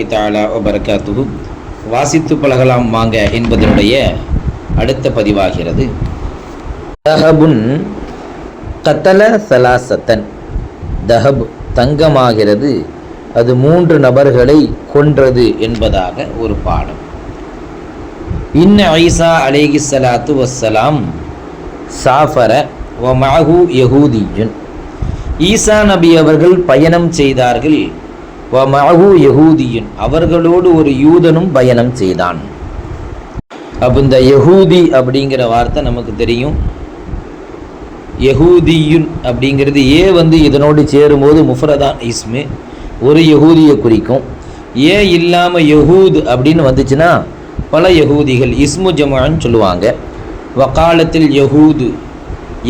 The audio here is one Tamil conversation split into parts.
வரமத்துல்லாஹி தாலா வபரகாத்துஹு. வாசித்து பழகலாம் வாங்க என்பதனுடைய அடுத்த பதிவாகிறது. தஹபுன் கத்தல சலாசத்தன். தஹப் தங்கமாகிறது. அது மூன்று நபர்களை கொன்றது என்பதாக ஒரு பாடம். இன்ன ஐசா அலேஹி சலாத்து வசலாம் சாஃபர வ மஹு யகூதியுன் ஈசா நபி அவர்கள் பயணம் செய்தார்கள். வ மஹு அவர்களோடு ஒரு யூதனும் பயணம் செய்தான். அப்போ இந்த யகூதி அப்படிங்கிற வார்த்தை நமக்கு தெரியும். யகூதியுன் அப்படிங்கிறது ஏ வந்து இதனோடு சேரும்போது முஃபரதான் இஸ்மு ஒரு யகூதியை குறிக்கும். ஏ இல்லாமல் யகூத் அப்படின்னு வந்துச்சுன்னா பல யகூதிகள் இஸ்மு ஜமான்னு சொல்லுவாங்க. வக்காலத்தில் யகூது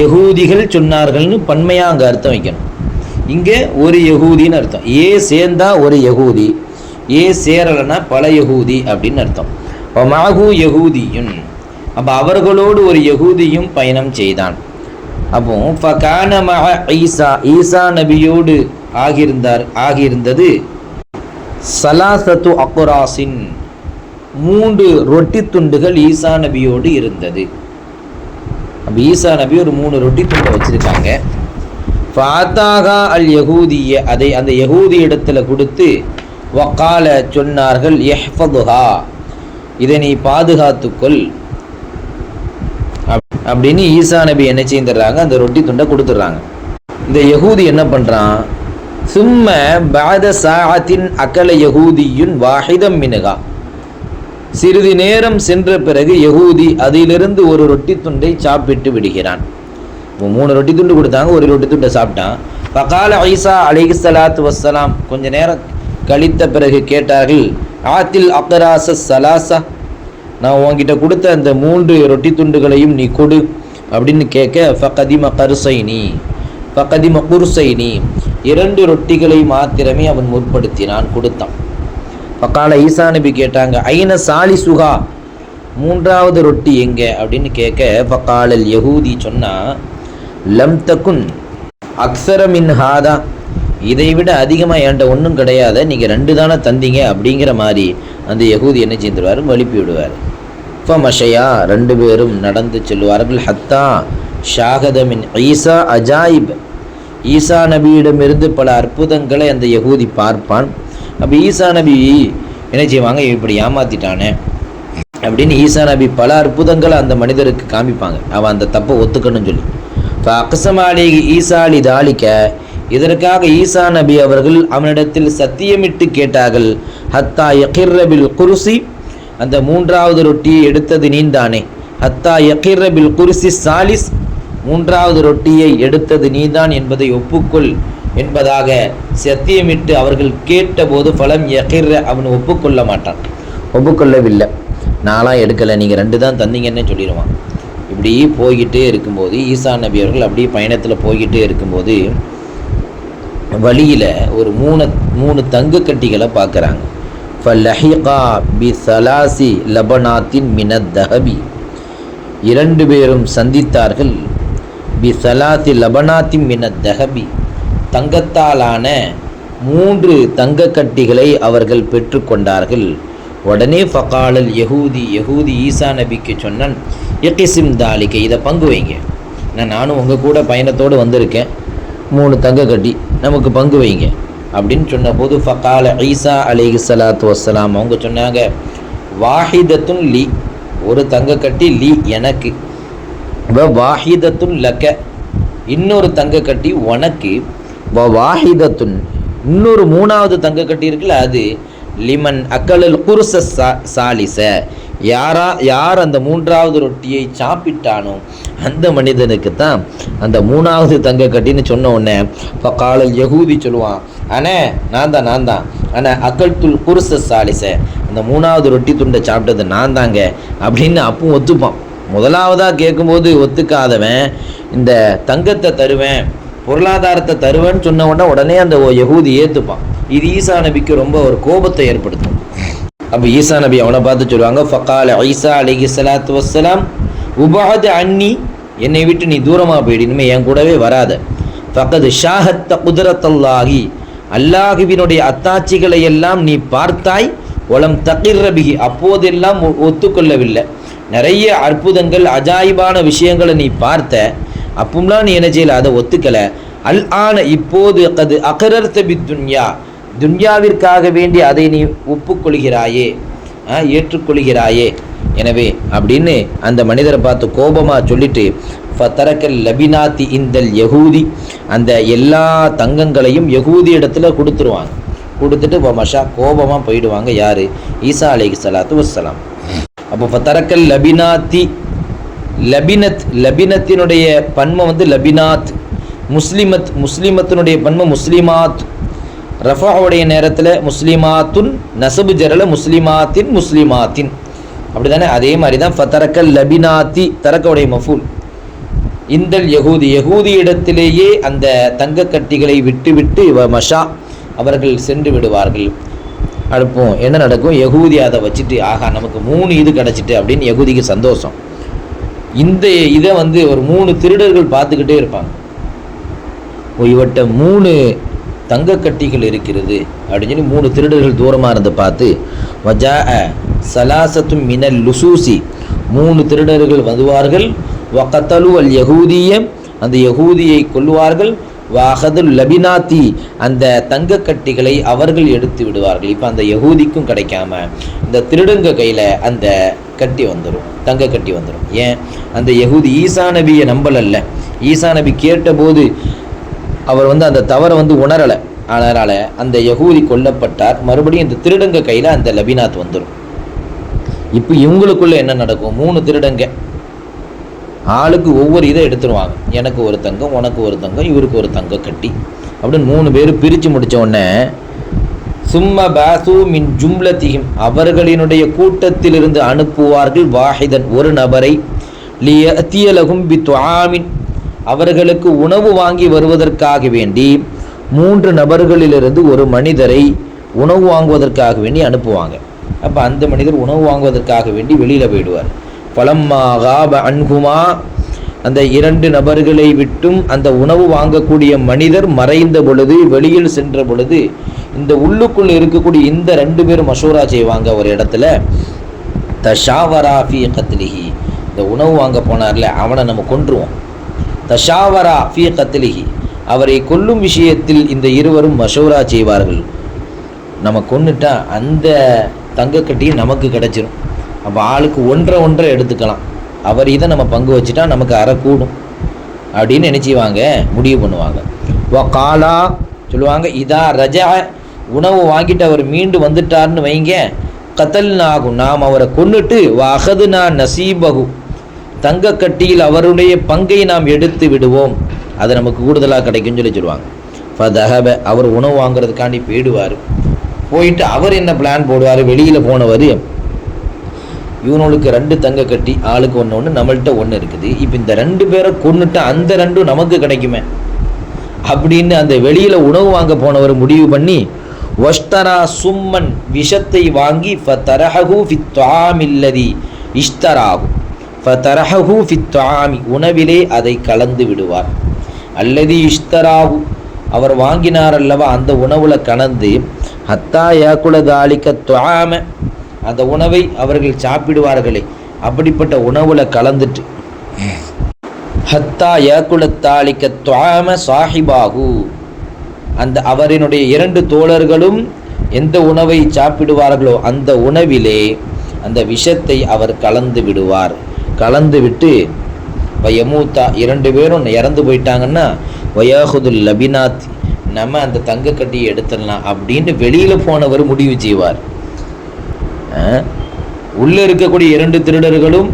யகூதிகள் சொன்னார்கள்னு பன்மையாக அங்கே அர்த்தம் வைக்கணும். இங்கே ஒரு யகூதின்னு அர்த்தம். ஏ சேர்ந்தா ஒரு யகூதி ஏ சேரலைன்னா பல யகூதி அப்படின்னு அர்த்தம். மாகு யகூதியும் அப்போ அவர்களோடு ஒரு யகூதியும் பயணம் செய்தான். அப்போ பகானமாக ஈசா ஈசா நபியோடு ஆகியிருந்தார் ஆகியிருந்தது சலாசத்து அக்குராசின் மூன்று ரொட்டி துண்டுகள் ஈசா நபியோடு இருந்தது. அப்போ ஈசா நபி ஒரு மூணு ரொட்டி துண்டை வச்சுருக்காங்க. ஃபாத்தாகா அல் யகூதிய அதை அந்த யகூதி இடத்துல கொடுத்து வக்கால சொன்னார்கள் எஹ்ஃபதுஹா இதை நீ பாதுகாத்துக்கொள். அப்- அப்படின்னு ஈசா நபி என்ன செய்துடுறாங்க அந்த ரொட்டி துண்டை கொடுத்துட்றாங்க. இந்த யகூதி என்ன பண்ணுறான் சும்ம பாத சாத்தின் அகல யகூதியுன் வாஹிதம் மினுகா. சிறிது நேரம் சென்ற பிறகு யகூதி அதிலிருந்து ஒரு ரொட்டி துண்டை சாப்பிட்டு விடுகிறான். மூணு ரொட்டி துண்டு கொடுத்தாங்க ஒரு ரொட்டி துண்டை சாப்பிட்டான். பகால ஐசா அலிஹி சலாத்து வஸ்ஸலாம் கொஞ்ச நேரம் கழித்த பிறகு கேட்டார்கள் ஆத்தில் அக்கராச சலாசா நான் உன்கிட்ட கொடுத்த அந்த மூன்று ரொட்டி துண்டுகளையும் நீ கொடு அப்படின்னு கேட்க ஃபகதிம கருசைனி ஃபகதிம குருசைனி இரண்டு ரொட்டிகளை மாத்திரமே அவன் முற்படுத்தினான் கொடுத்தான். பக்கால ஈசா நபி கேட்டாங்க ஐன சாலி சுகா மூன்றாவது ரொட்டி எங்க? அப்படின்னு கேட்க பக்காலல் யகூதி சொன்னா லம் தக்குன் அக்ஸர மின் ஹாதா. இதை விட அதிகமாக என்கிட்ட ஒன்றும் கிடையாது நீங்கள் ரெண்டு தானே தந்தீங்க அப்படிங்கிற மாதிரி அந்த யகூதி என்ன செய்துருவார்? மழுப்பி விடுவார். இப்போ மஷையா ரெண்டு பேரும் நடந்து செல்வார்கள் ஹத்தா ஷாகதமின் ஈசா அஜாயிப். ஈசா நபியிடமிருந்து பல அற்புதங்களை அந்த யகூதி பார்ப்பான். அப்போ ஈசா நபி என்ன செய்வாங்க? இப்படி ஏமாத்திட்டானே. அப்படின்னு ஈசா நபி பல அற்புதங்களை அந்த மனிதருக்கு காமிப்பாங்க. அவன் அந்த தப்பை ஒத்துக்கணும்னு சொல்லி. அக்சமாலேகி ஈசா அலி தாலிக்க இதற்காக ஈசா நபி அவர்கள் அவனிடத்தில் சத்தியமிட்டு கேட்டார்கள். ஹத்தா யகிர்ரபில் குருசி. அந்த மூன்றாவது ரொட்டியை எடுத்தது நீந்தானே. ஹத்தா யகிர்ரபில் குருசி சாலிஸ். மூன்றாவது ரொட்டியை எடுத்தது நீதான் என்பதை ஒப்புக்கொள் என்பதாக சத்தியமிட்டு அவர்கள் கேட்டபோது பலம் யகிர்ர அவன் ஒப்புக்கொள்ள மாட்டான். ஒப்புக்கொள்ளவில்லை. நாளாக எடுக்கலை. நீங்கள் ரெண்டு தான் தந்தீங்கன்னே சொல்லிடுவான். இப்படி போய்கிட்டே இருக்கும்போது ஈசா நபி அவர்கள் அப்படியே பயணத்தில் போய்கிட்டே இருக்கும்போது வழியில் ஒரு மூணு மூணு தங்க கட்டிகளை பார்க்குறாங்க ஃபலஹிகா பி சலாசி லபனாத்தின் மினத் தஹபி. இரண்டு பேரும் சந்தித்தார்கள். பி சலாசி லபனாத்தின் மினத் தஹபி. தங்கத்தாலான மூன்று தங்க கட்டிகளை அவர்கள் பெற்றுக்கொண்டார்கள். உடனே ஃபகாலல் யகூதி யகூதி ஈசா நபிக்கு சொன்னான் இக்கிசிம் தாலிகை இதை பங்கு வைங்க. நான் நானும் உங்கள் கூட பயணத்தோடு வந்திருக்கேன். மூணு தங்க கட்டி நமக்கு பங்கு வைங்க. அப்படின்னு சொன்னபோது ஃபகால ஈசா அலிஹி சலாத்து வசலாம் அவங்க சொன்னாங்க வாஹிதத்துன் லி ஒரு தங்க கட்டி லி எனக்கு. வ வாஹிதத்துன் லக்க இன்னொரு தங்க கட்டி உனக்கு. வ வாஹிதத்துன் இன்னொரு மூணாவது தங்க கட்டி இருக்குல்ல அது லிமன் அக்கலல் குருச சா சாலிச. யாரா யார் அந்த மூன்றாவது ரொட்டியை சாப்பிட்டானோ அந்த மனிதனுக்கு தான் அந்த மூணாவது தங்க கட்டின்னு சொன்ன உடனே இப்போ காலல் யகூதி சொல்லுவான் அண்ணே நான் தான் நான் தான் அண்ணே அக்கல் துல் குருச சாலிச. அந்த மூணாவது ரொட்டி துண்டை சாப்பிட்டது நான் தாங்க அப்படின்னு அப்பவும் ஒத்துப்பான். முதலாவதாக கேட்கும்போது ஒத்துக்காதவன் இந்த தங்கத்தை தருவேன் பொருளாதாரத்தை தருவேன்னு சொன்ன உடனே உடனே அந்த ஓ யகூதி ஏற்றுப்பான் இது ஈசா நபிக்கு ரொம்ப ஒரு கோபத்தை ஏற்படுத்தும். அப்போ ஈசா நபி அவனை பார்த்து சொல்லுவாங்க ஃபகால ஐசா அலிஹி சலாத்து வசலாம் உபாது அன்னி என்னை விட்டு நீ தூரமாக போயிடு இனிமே என் கூடவே வராத. ஃபக்கது ஷாஹத்த குதிரத்தல்லாகி அல்லாஹுவினுடைய அத்தாட்சிகளை எல்லாம் நீ பார்த்தாய் ஒலம் தகிர்ரபிகி அப்போதெல்லாம் ஒ- ஒத்துக்கொள்ளவில்லை. நிறைய அற்புதங்கள் அஜாயிபான விஷயங்களை நீ பார்த்த அப்போம்லாம் நீ என்ன செய்யல? அதை ஒத்துக்கலை. அல் ஆன இப்போது கது அகரர்த்த பி துன்யா துன்யாவிற்காக வேண்டி அதை நீ ஒப்புக்கொள்கிறாயே ஏற்றுக்கொள்கிறாயே. எனவே அப்படின்னு அந்த மனிதரை பார்த்து கோபமாக சொல்லிட்டு ஃபத்தரக்கல் லபினாத்தி இந்தல் யகூதி. அந்த எல்லா தங்கங்களையும் யகூதி இடத்துல கொடுத்துருவாங்க. கொடுத்துட்டு வமஷா மஷா கோபமாக போயிடுவாங்க யார்? ஈசா அலைஹி சலாத்து வசலாம் அப்போ ஃபத்தரக்கல் லபினாத்தி லபினத் லபினத்தினுடைய பன்மம் வந்து லபினாத் முஸ்லிமத் முஸ்லிமத்தினுடைய பன்மம் முஸ்லிமாத். ரஃபாவுடைய நேரத்தில் முஸ்லிமாத்துன் நசபு ஜரல முஸ்லிமாத்தின் முஸ்லிமாத்தின். அப்படிதானே அதே மாதிரி தான் ஃபத்தரக்க லபினாத்தி தரக்கவுடைய மஃபூல். இந்தல் யகூதி யகூதி இடத்திலேயே அந்த தங்கக்கட்டிகளை விட்டு விட்டு வ- மஷா அவர்கள் சென்று விடுவார்கள். அடுப்போம் என்ன நடக்கும்? யகூதி அதை வச்சுட்டு ஆகா நமக்கு மூணு இது கிடச்சிட்டு அப்படின்னு யகுதிக்கு சந்தோஷம். இந்த இதை வந்து ஒரு மூணு திருடர்கள் பார்த்துக்கிட்டே இருப்பாங்க. ஓ இவட்ட மூணு தங்கக்கட்டிகள் இருக்கிறது அப்படின்னு சொல்லி மூணு திருடர்கள் தூரமாக இருந்து பார்த்து வஜா சலாசத்தும் மினல் லுசூசி. மூணு திருடர்கள் வருவார்கள். வகத்தலு அல் யகூதிய. அந்த யகூதியை கொல்லுவார்கள். வாகதுல் லபினாத்தி. அந்த தங்க கட்டிகளை அவர்கள் எடுத்து விடுவார்கள். இப்போ அந்த யகூதிக்கும் கிடைக்காம இந்த திருடங்க கையில் அந்த கட்டி வந்துடும் தங்க கட்டி வந்துடும் ஏன்? அந்த யகூதி ஈசா நபியை நம்பலல்ல. ஈசா நபி கேட்டபோது அவர் வந்து அந்த தவறை வந்து உணரலை. அதனால் அந்த யகூதி கொல்லப்பட்டார். மறுபடியும் இந்த திருடங்க கையில் அந்த லபினாத் வந்துடும் இப்போ இவங்களுக்குள்ள என்ன நடக்கும்? மூணு திருடங்க. ஆளுக்கு ஒவ்வொரு இதை எடுத்துருவாங்க. எனக்கு ஒரு தங்கம் உனக்கு ஒரு தங்கம் இவருக்கு ஒரு தங்கம் கட்டி. அப்படின்னு மூணு பேர் பிரித்து முடித்த உடனே சும்ம பாசு மின் ஜும்லத்தியும் அவர்களினுடைய கூட்டத்திலிருந்து அனுப்புவார்கள் வாஹிதன். ஒரு நபரை லியத்தியலகும் பி துஆமின். அவர்களுக்கு உணவு வாங்கி வருவதற்காக வேண்டி மூன்று நபர்களிலிருந்து ஒரு மனிதரை உணவு வாங்குவதற்காக வேண்டி அனுப்புவாங்க. அப்போ அந்த மனிதர் உணவு வாங்குவதற்காக வேண்டி வெளியில் போயிடுவார். பலம்மா காப அன்குமா. அந்த இரண்டு நபர்களை விட்டும் அந்த உணவு வாங்கக்கூடிய மனிதர் மறைந்த பொழுது வெளியில் சென்ற பொழுது இந்த உள்ளுக்குள் இருக்கக்கூடிய இந்த ரெண்டு பேரும் மஷூரா செய்வாங்க ஒரு இடத்துல. தஷாவரா ஃபி கத்லிஹி. இந்த உணவு வாங்க போனார்ல அவனை நம்ம கொன்றுவோம். தஷாவரா ஃபி கத்திலிகி அவரை கொல்லும் விஷயத்தில் இந்த இருவரும் மஷூரா செய்வார்கள். நம்ம கொன்னுட்டா அந்த தங்கக்கட்டியும் நமக்கு கிடைச்சிரும். அப்போ ஆளுக்கு ஒன்றை ஒன்றை எடுத்துக்கலாம். அவர் இதை நம்ம பங்கு வச்சுட்டா நமக்கு அறக்கூடும் கூடும். அப்படின்னு நினச்சிவாங்க முடிவு பண்ணுவாங்க. வா காலா சொல்லுவாங்க இதா ரஜா உணவு வாங்கிட்டு அவர் மீண்டு வந்துட்டார்னு வைங்க. கத்தல் நாகும் நாம் அவரை கொன்னுட்டு அகது நான் நசீபகு தங்கக்கட்டியில் அவருடைய பங்கை நாம் எடுத்து விடுவோம். அது நமக்கு கூடுதலாக கிடைக்கும்னு சொல்லி சொல்லுவாங்க. ஃபதஹப அவர் உணவு வாங்குறதுக்காண்டி போயிடுவார். போயிட்டு அவர் என்ன பிளான் போடுவார்? வெளியில் போனவர் இவனுக்கு ரெண்டு தங்க கட்டி ஆளுக்கு ஒன்று ஒன்று நம்மள்கிட்ட ஒன்று இருக்குது. இப்போ இந்த ரெண்டு பேரை கொண்டுட்டு அந்த ரெண்டும் நமக்கு கிடைக்குமே. அப்படின்னு அந்த வெளியில் உணவு வாங்க போனவர் முடிவு பண்ணி ஒஸ்தரா சும்மன் விஷத்தை வாங்கி ஃபதரஹு ஃபித்வாமில்லதி இஷ்தராகும். ஃபதரஹு ஃபித்வாமி உணவிலே அதை கலந்து விடுவார். அல்லது இஷ்தராகு அவர் வாங்கினார் அல்லவா அந்த உணவுல கலந்து. ஹத்தா யாக்குல தாலிக்க துவாம அந்த உணவை அவர்கள் சாப்பிடுவார்களே. அப்படிப்பட்ட உணவுல கலந்துட்டு. ஹத்தா யாக்குல தாலிக்க துவாம சாஹிபாகு அந்த அவரினுடைய இரண்டு தோழர்களும் எந்த உணவை சாப்பிடுவார்களோ அந்த உணவிலே அந்த விஷத்தை அவர் கலந்து விடுவார். கலந்து விட்டு வயமூத்தா இரண்டு பேரும் இறந்து போயிட்டாங்கன்னா வயாஹுதுல் லபினாத் நம்ம அந்த தங்க கட்டியை எடுத்துடலாம் அப்படின்னு வெளியில் போனவர் முடிவு செய்வார். உள்ளே இருக்கக்கூடிய இரண்டு திருடர்களும்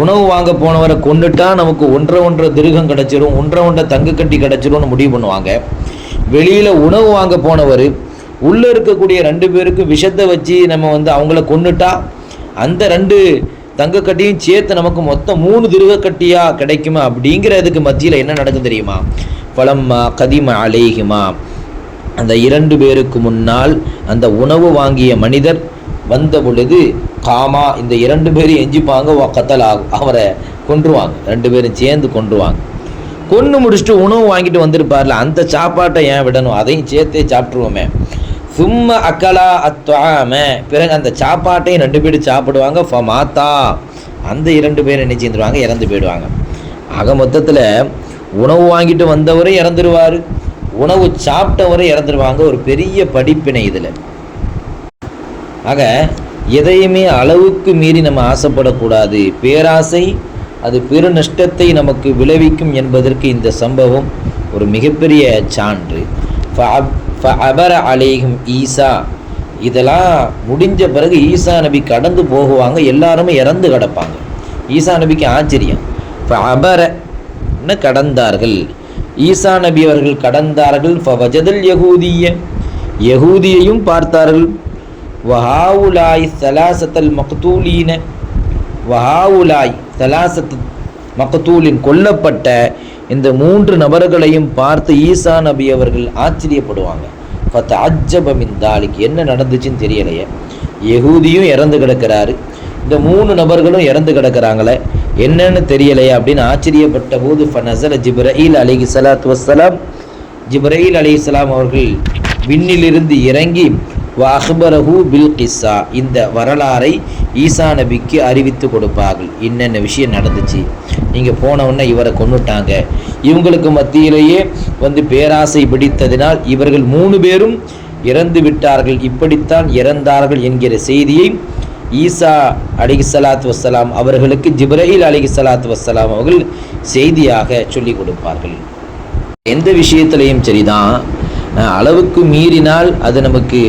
உணவு வாங்க போனவரை கொண்டுட்டா நமக்கு ஒன்றை ஒன்றை திருகம் கிடச்சிரும் ஒன்றை ஒன்றை தங்க கட்டி கிடச்சிரும்னு முடிவு பண்ணுவாங்க. வெளியில் உணவு வாங்க போனவர் உள்ளே இருக்கக்கூடிய ரெண்டு பேருக்கு விஷத்தை வச்சு நம்ம வந்து அவங்கள கொண்டுட்டா அந்த ரெண்டு தங்கக்கட்டியும் சேர்த்து நமக்கு மொத்தம் மூணு திருக கிடைக்குமா? அப்படிங்கிறதுக்கு மத்தியில் என்ன நடக்கும் தெரியுமா? பலம்மா கதிம அலைகுமா அந்த இரண்டு பேருக்கு முன்னால் அந்த உணவு வாங்கிய மனிதர் வந்த பொழுது காமா இந்த இரண்டு பேரும் எஞ்சிப்பாங்க கத்தல் ஆகும் அவரை கொன்றுவாங்க. ரெண்டு பேரும் சேர்ந்து கொன்றுவாங்க. கொன்று முடிச்சுட்டு உணவு வாங்கிட்டு வந்திருப்பார்ல அந்த சாப்பாட்டை ஏன் விடணும்? அதையும் சேர்த்தே சாப்பிட்ருவோமே சும்மா அக்கலா அத்வாம பிறகு அந்த சாப்பாட்டையும் ரெண்டு பேரும் சாப்பிடுவாங்க. ஃபமாத்தா அந்த இரண்டு பேரும் என்ன செஞ்சிருவாங்க? இறந்து போயிடுவாங்க. ஆக மொத்தத்தில் உணவு வாங்கிட்டு வந்தவரே இறந்துருவார். உணவு சாப்பிட்டவரே இறந்துருவாங்க. ஒரு பெரிய படிப்பினை இதில். ஆக எதையுமே அளவுக்கு மீறி நம்ம ஆசைப்படக்கூடாது. பேராசை அது பெரு நஷ்டத்தை நமக்கு விளைவிக்கும் என்பதற்கு இந்த சம்பவம் ஒரு மிகப்பெரிய சான்று. அபர அலேகும் ஈசா. இதெல்லாம் முடிஞ்ச பிறகு ஈசா நபி கடந்து போகுவாங்க எல்லாருமே இறந்து கிடப்பாங்க. ஈசா நபிக்கு ஆச்சரியம். அபரன்னு கடந்தார்கள். ஈசா நபி அவர்கள் கடந்தார்கள். ஃபவஜதல் யகூதிய யகூதியையும் பார்த்தார்கள். வஹாவுலாய் சலாசத்தல் மக்தூலீன வஹாவுலாய் சலாசத் மக்தூலின் கொல்லப்பட்ட இந்த மூன்று நபர்களையும் பார்த்து ஈசா நபி அவர்கள் ஆச்சரியப்படுவாங்க. பத்து அஜபமின் தாலிக்கு என்ன நடந்துச்சுன்னு தெரியலையே. யகூதியும் இறந்து கிடக்கிறாரு. இந்த மூணு நபர்களும் இறந்து கிடக்கிறாங்களே. என்னன்னு தெரியலையே அப்படின்னு ஆச்சரியப்பட்ட போது ஃபனசல ஜிப்ரஹீல் அலிஹி சலாத் வசலாம் ஜிப்ரஹீல் அலி இஸ்லாம் அவர்கள் விண்ணிலிருந்து இறங்கி அஹ்பரஹு பில் கிஸ்ஸா இந்த வரலாறை ஈசா நபிக்கு அறிவித்து கொடுப்பார்கள். என்னென்ன விஷயம் நடந்துச்சு? நீங்கள் போனவுடனே இவரை கொண்டுட்டாங்க இவங்களுக்கு மத்தியிலேயே வந்து பேராசை பிடித்ததினால் இவர்கள் மூணு பேரும் இறந்து விட்டார்கள். இப்படித்தான் இறந்தார்கள் என்கிற செய்தியை ஈசா அலிகி சலாத்து வசலாம் அவர்களுக்கு ஜிப்ரஹில் அலிகி சலாத்து வசலாம் அவர்கள் செய்தியாக சொல்லிக் கொடுப்பார்கள். எந்த விஷயத்திலையும் சரிதான். அளவுக்கு மீறினால் அது நமக்கு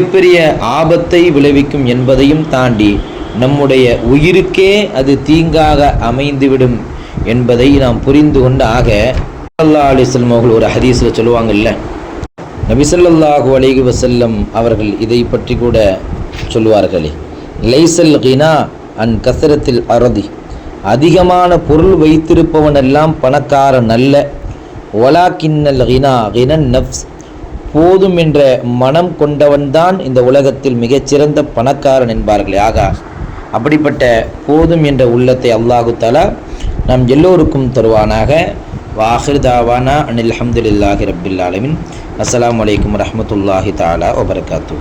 மிகப்பெரிய ஆபத்தை விளைவிக்கும் என்பதையும் தாண்டி நம்முடைய உயிருக்கே அது தீங்காக அமைந்துவிடும் என்பதை நாம் புரிந்து கொண்டு ஆக அல்லா அலிஸ்லம் அவர்கள் ஒரு ஹதீஸில் சொல்லுவாங்கல்ல நபிசல்லாஹு அலிகு வசல்லம் அவர்கள் இதை பற்றி கூட சொல்லுவார்களே. லைசல் கினா அன் கசரத்தில் அறதி அதிகமான பொருள் வைத்திருப்பவனெல்லாம் பணக்காரன் அல்ல. ஒலா கிண்ணல் கினா கினன் நப்ஸ் போதும் என்ற மனம் கொண்டவன்தான் இந்த உலகத்தில் மிகச்சிறந்த பணக்காரன் என்பார்களே. ஆகா அப்படிப்பட்ட போதும் என்ற உள்ளத்தை அல்லாஹு தலா நம் எல்லோருக்கும் தருவானாக. வாஹிர் தாவானா அனில் அஹமதுல்லாஹி ரபில் ஆலமின். அஸ்லாம் வலைக்கம் ரஹமத்துல்லாஹி தாலா வபர்காத்து